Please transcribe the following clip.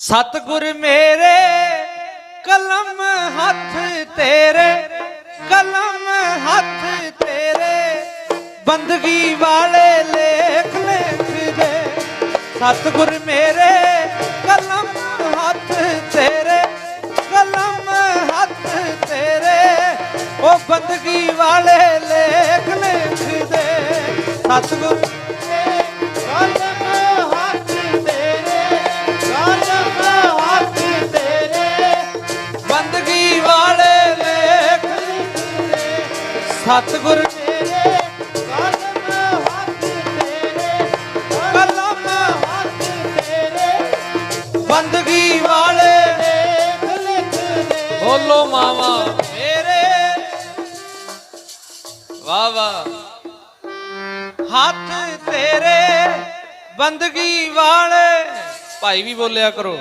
ਸਤਿਗੁਰ ਮੇਰੇ, ਕਲਮ ਹੱਥ ਤੇਰੇ, ਕਲਮ ਹੱਥ ਤੇਰੇ। ਬੰਦਗੀ ਵਾਲੇ ਲੇਖ ਲਿਖਦੇ ਸਤਿਗੁਰ ਮੇਰੇ, ਕਲਮ ਹੱਥ ਤੇਰੇ, ਕਲਮ ਹੱਥ ਤੇਰੇ। ਉਹ ਬੰਦਗੀ ਵਾਲੇ ਲੇਖ ਲਿਖਦੇ ਸਤਿਗੁਰ ਸਤਿਗੁਰ ਤੇਰੇ ਕਲਮ ਹੱਥ ਤੇਰੇ ਕਲਮ ਹੱਥ ਤੇਰੇ। ਬੰਦਗੀ ਵਾਲੇ ਲਿਖਦੇ ਬੋਲੋ ਮਾਵਾ। ਮੇਰੇ। ਵਾਹ। ਹੱਥ ਤੇਰੇ ਬੰਦਗੀ ਵਾਲੇ। ਭਾਈ ਵੀ ਬੋਲਿਆ ਕਰੋ।